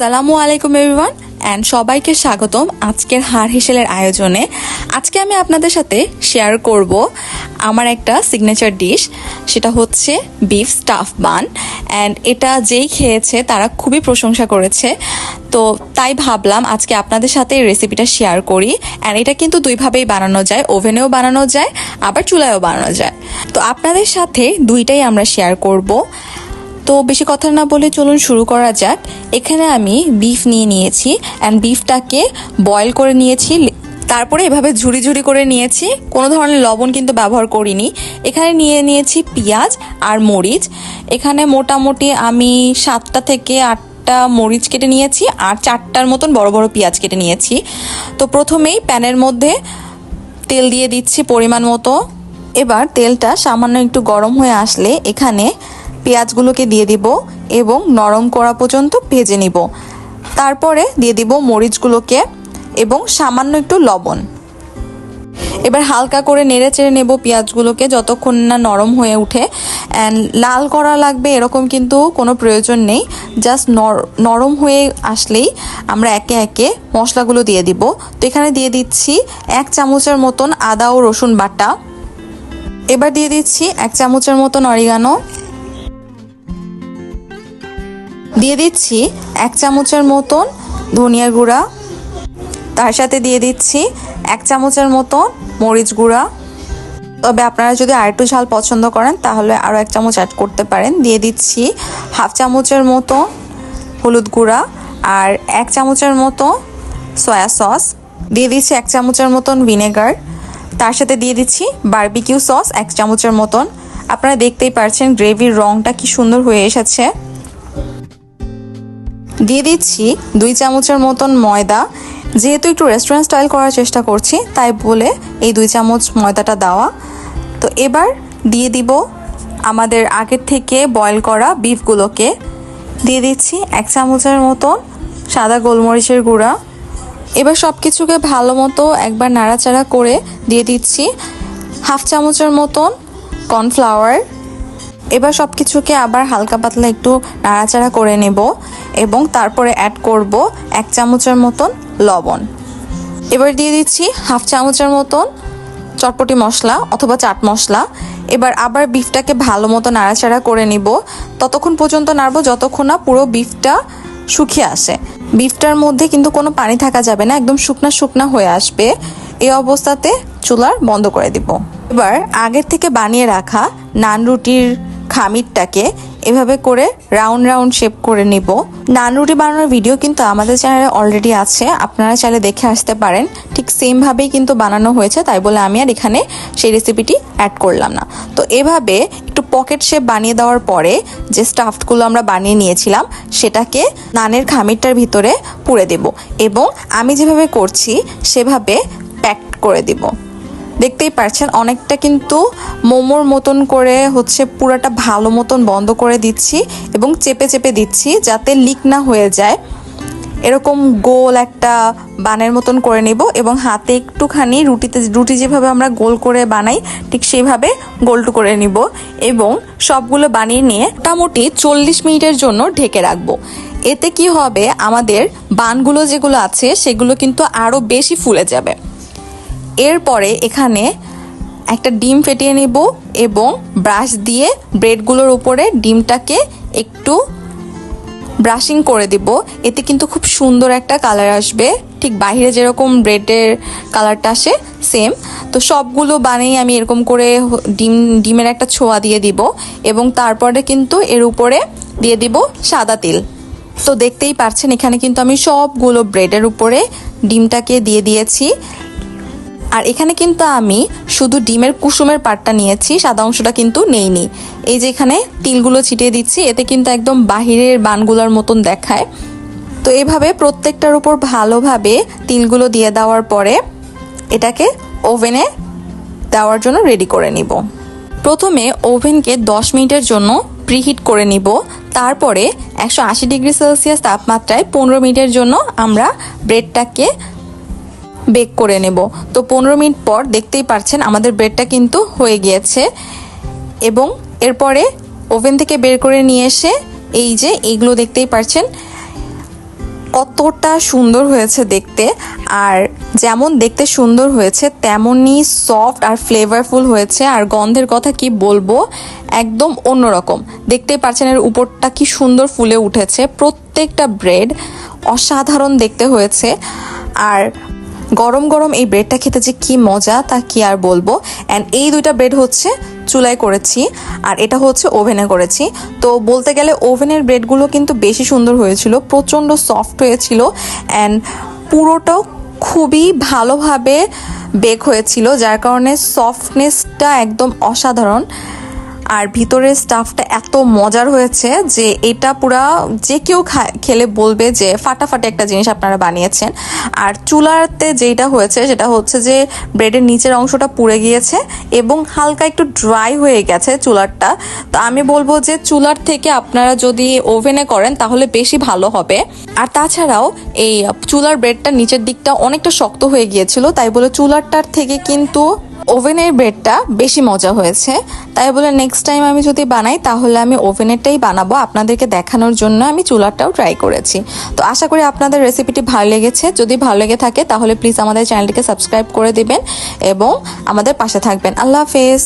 আসসালামু আলাইকুম everyone and সবাইকে স্বাগতম আজকের হার হিসেলের আয়োজনে। আজকে আমি আপনাদের সাথে শেয়ার করব আমার একটা সিগনেচার ডিশ সেটা হচ্ছে বিফ স্টাফ বান অ্যান্ড এটা যেই খেয়েছে তারা খুবই প্রশংসা করেছে। তো তাই ভাবলাম আজকে আপনাদের সাথে এই রেসিপিটা শেয়ার করি অ্যান্ড এটা কিন্তু দুইভাবেই বানানো যায় ওভেনেও বানানো যায়, আবার চুলায়ও বানানো যায়। তো আপনাদের সাথে দুইটাই আমরা শেয়ার করব। তো বেশি কথা না বলে চলুন শুরু করা যাক। এখানে আমি বিফ নিয়ে নিয়েছি অ্যান্ড বিফটাকে বয়েল করে নিয়েছি। তারপরে এভাবে ঝুড়ি ঝুড়ি করে নিয়েছি। কোনো ধরনের লবণ কিন্তু ব্যবহার করিনি। এখানে নিয়ে নিয়েছি পেঁয়াজ আর মরিচ। এখানে মোটামুটি আমি সাতটা থেকে আটটা মরিচ কেটে নিয়েছি আর চারটার মতন বড় বড় পেঁয়াজ কেটে নিয়েছি। তো প্রথমেই প্যানের মধ্যে তেল দিয়ে দিচ্ছি পরিমাণ মতো। এবার তেলটা সামান্য একটু গরম হয়ে আসলে এখানে পেঁয়াজগুলোকে দিয়ে দিব এবং নরম করা পর্যন্ত ভেজে নিব। তারপরে দিয়ে দিব মরিচগুলোকে এবং সামান্য একটু লবণ। এবার হালকা করে নেড়ে চেড়ে নেব পেঁয়াজগুলোকে যতক্ষণ না নরম হয়ে উঠে। অ্যান্ড লাল করা লাগবে এরকম কিন্তু কোনো প্রয়োজন নেই। জাস্ট নরম হয়ে আসলেই আমরা একে একে মশলাগুলো দিয়ে দিব। তো এখানে দিয়ে দিচ্ছি এক চামচের মতন আদা ও রসুন বাটা। এবার দিয়ে দিচ্ছি এক চামচের মতন অরিগানো। দিয়ে দিচ্ছি এক চামচের মতন ধনিয়ার গুঁড়া। তার সাথে দিয়ে দিচ্ছি এক চামচের মতন মরিচ গুঁড়া। তবে আপনারা যদি আরেকটু ঝাল পছন্দ করেন, তাহলে আরও এক চামচ অ্যাড করতে পারেন। দিয়ে দিচ্ছি হাফ চামচের মতো হলুদ গুঁড়া আর এক চামচের মতো সয়া সস। দিয়ে দিচ্ছি এক চামচের মতন ভিনেগার। তার সাথে দিয়ে দিচ্ছি বারবিকিউ সস এক চামচের মতন। আপনারা দেখতেই পারছেন গ্রেভির রঙটা কি সুন্দর হয়ে এসেছে। দিয়ে দিচ্ছি দুই চামচের মতন ময়দা। যেহেতু একটু রেস্টুরেন্ট স্টাইল করার চেষ্টা করছি, তাই বলে এই দুই চামচ ময়দাটা দেওয়া। তো এবার দিয়ে দিব আমাদের আগের থেকে বয়েল করা বিফগুলোকে দিয়ে দিচ্ছি এক চামচের মতন সাদা গোলমরিচের গুঁড়া। এবার সব কিছুকে ভালো মতো একবার নাড়াচাড়া করে দিয়ে দিচ্ছি হাফ চামচের মতন কর্নফ্লাওয়ার এবার সব কিছুকে আবার হালকা পাতলা একটু নাড়াচাড়া করে নেব। এবং তারপরে অ্যাড করব এক চামচের মতন লবণ। এবার দিয়ে দিচ্ছি হাফ চামচের মতন চটপটি মশলা অথবা চাট মশলা। এবার আবার বিফটাকে ভালো মতো নাড়াচাড়া করে নিব। ততক্ষণ পর্যন্ত নাড়বো যতক্ষণ না পুরো বিফটা শুকিয়ে আসে। বিফটার মধ্যে কিন্তু কোনো পানি থাকা যাবে না, একদম শুকনা শুকনা হয়ে আসবে। এই অবস্থাতে চুলার বন্ধ করে দিব। এবার আগের থেকে বানিয়ে রাখা নান রুটির খামিরটাকে এভাবে করে রাউন্ড রাউন্ড শেপ করে নিব। নান রুটি বানানোর ভিডিও কিন্তু আমাদের চ্যানেলে অলরেডি আছে, আপনারা চাইলে দেখে আসতে পারেন। ঠিক সেমভাবেই কিন্তু বানানো হয়েছে, তাই বলে আমি আর এখানে সেই রেসিপিটি অ্যাড করলাম না। তো এভাবে একটু পকেট শেপ বানিয়ে দেওয়ার পরে যে স্টাফগুলো আমরা বানিয়ে নিয়েছিলাম, সেটাকে নানের খামিরটার ভিতরে পুড়ে দেব। এবং আমি যেভাবে করছি, সেভাবে প্যাক করে দিব। দেখতেই পারছেন, অনেকটা কিন্তু মোমোর মতন করে হচ্ছে পুরাটা ভালো মতন বন্ধ করে দিচ্ছি এবং চেপে চেপে দিচ্ছি যাতে লিক না হয়ে যায়। এরকম গোল একটা বানের মতন করে নিব এবং হাতে একটুখানি রুটিতে, রুটি যেভাবে আমরা গোল করে বানাই, ঠিক সেইভাবে গোলটু করে নিব এবং সবগুলো বানিয়ে নিয়ে মোটামুটি চল্লিশ মিনিটের জন্য ঢেকে রাখব। এতে কি হবে, আমাদের বানগুলো যেগুলো আছে সেগুলো কিন্তু আরও বেশি ফুলে যাবে। এরপরে এখানে একটা ডিম ফেটিয়ে নেব এবং ব্রাশ দিয়ে ব্রেডগুলোর উপরে ডিমটাকে একটু ব্রাশিং করে দিব। এতে কিন্তু খুব সুন্দর একটা কালার আসবে। ঠিক বাইরে যেরকম ব্রেডের কালারটা আসে, সেম। তো সবগুলো বানিয়ে আমি এরকম করে ডিম, ডিমের একটা ছোঁয়া দিয়ে দিব এবং তারপরে কিন্তু এর উপরে দিয়ে দিব সাদা তেল। তো দেখতেই পারছেন, এখানে কিন্তু আমি সবগুলো ব্রেডের উপরে ডিমটাকে দিয়ে দিয়েছি। আর এখানে কিন্তু আমি শুধু ডিমের কুসুমের পাটটা নিয়েছি, সাদা অংশটা কিন্তু নেইনি। এই যে এখানে তিলগুলো ছিটিয়ে দিচ্ছি, এতে কিন্তু একদম বাহিরের বানগুলোর মতন দেখায়। তো এভাবে প্রত্যেকটার উপর ভালোভাবে তিলগুলো দিয়ে দেওয়ার পরে এটাকে ওভেনে দেওয়ার জন্য রেডি করে নিব। প্রথমে ওভেনকে 10 মিনিটের জন্য প্রিহিট করে নিব। তারপরে একশো আশি ডিগ্রি সেলসিয়াস তাপমাত্রায় পনেরো মিনিটের জন্য আমরা ব্রেডটাকে বেক করে নেব। তো পনেরো মিনিট পর দেখতেই পারছেন আমাদের ব্রেডটা কিন্তু হয়ে গিয়েছে এবং এরপরে ওভেন থেকে বের করে নিয়ে এসে এই যে এইগুলো দেখতেই পারছেন, কতটা সুন্দর হয়েছে দেখতে। আর যেমন দেখতে সুন্দর হয়েছে, তেমনই সফট আর ফ্লেভারফুল হয়েছে। আর গন্ধের কথা কি বলব? একদম অন্যরকম। দেখতেই পাচ্ছেন এর উপরটা কি সুন্দর ফুলে উঠেছে। প্রত্যেকটা ব্রেড অসাধারণ দেখতে হয়েছে। আর গরম গরম এই ব্রেডটা খেতে যে কি মজা, তা কি আর বলব? অ্যান্ড এই দুইটা ব্রেড হচ্ছে চুলায় করেছি, আর এটা হচ্ছে ওভেনে করেছি। তো বলতে গেলে ওভেনের ব্রেডগুলো কিন্তু বেশি সুন্দর হয়েছিল, প্রচণ্ড সফট হয়েছিল অ্যান্ড পুরোটাও খুবই ভালোভাবে বেক হয়েছিল, যার কারণে সফটনেসটা একদম অসাধারণ। আর ভিতরের স্টাফটা এত মজার হয়েছে যে এটা পুরা যে কেউ খেলে বলবে যে ফাটাফাটি একটা জিনিস আপনারা বানিয়েছেন। আর চুলাতে যেটা হয়েছে সেটা হচ্ছে যে ব্রেডের নিচের অংশটা পুড়ে গিয়েছে এবং হালকা একটু ড্রাই হয়ে গেছে চুলারটা। তো আমি বলব যে চুলার থেকে আপনারা যদি ওভেনে করেন তাহলে বেশি ভালো হবে। আর তাছাড়াও এই চুলার ব্রেডটা নিচের দিকটা অনেকটা শক্ত হয়ে গিয়েছিল, তাই বলে চুলারটার থেকে কিন্তু ওভেনের ব্রেডটা বেশি মজা হয়েছে। তাই বলে নেক্সট টাইম আমি যদি বানাই, তাহলে আমি ওভেনেরটাই বানাবো আপনাদেরকে দেখানোর জন্য আমি চুলারটাও ট্রাই করেছি। তো আশা করি আপনাদের রেসিপিটি ভালো লেগেছে। যদি ভালো লেগে থাকে, তাহলে প্লিজ আমাদের চ্যানেলটিকে সাবস্ক্রাইব করে দিবেন এবং আমাদের পাশে থাকবেন। আল্লাহ হাফেজ।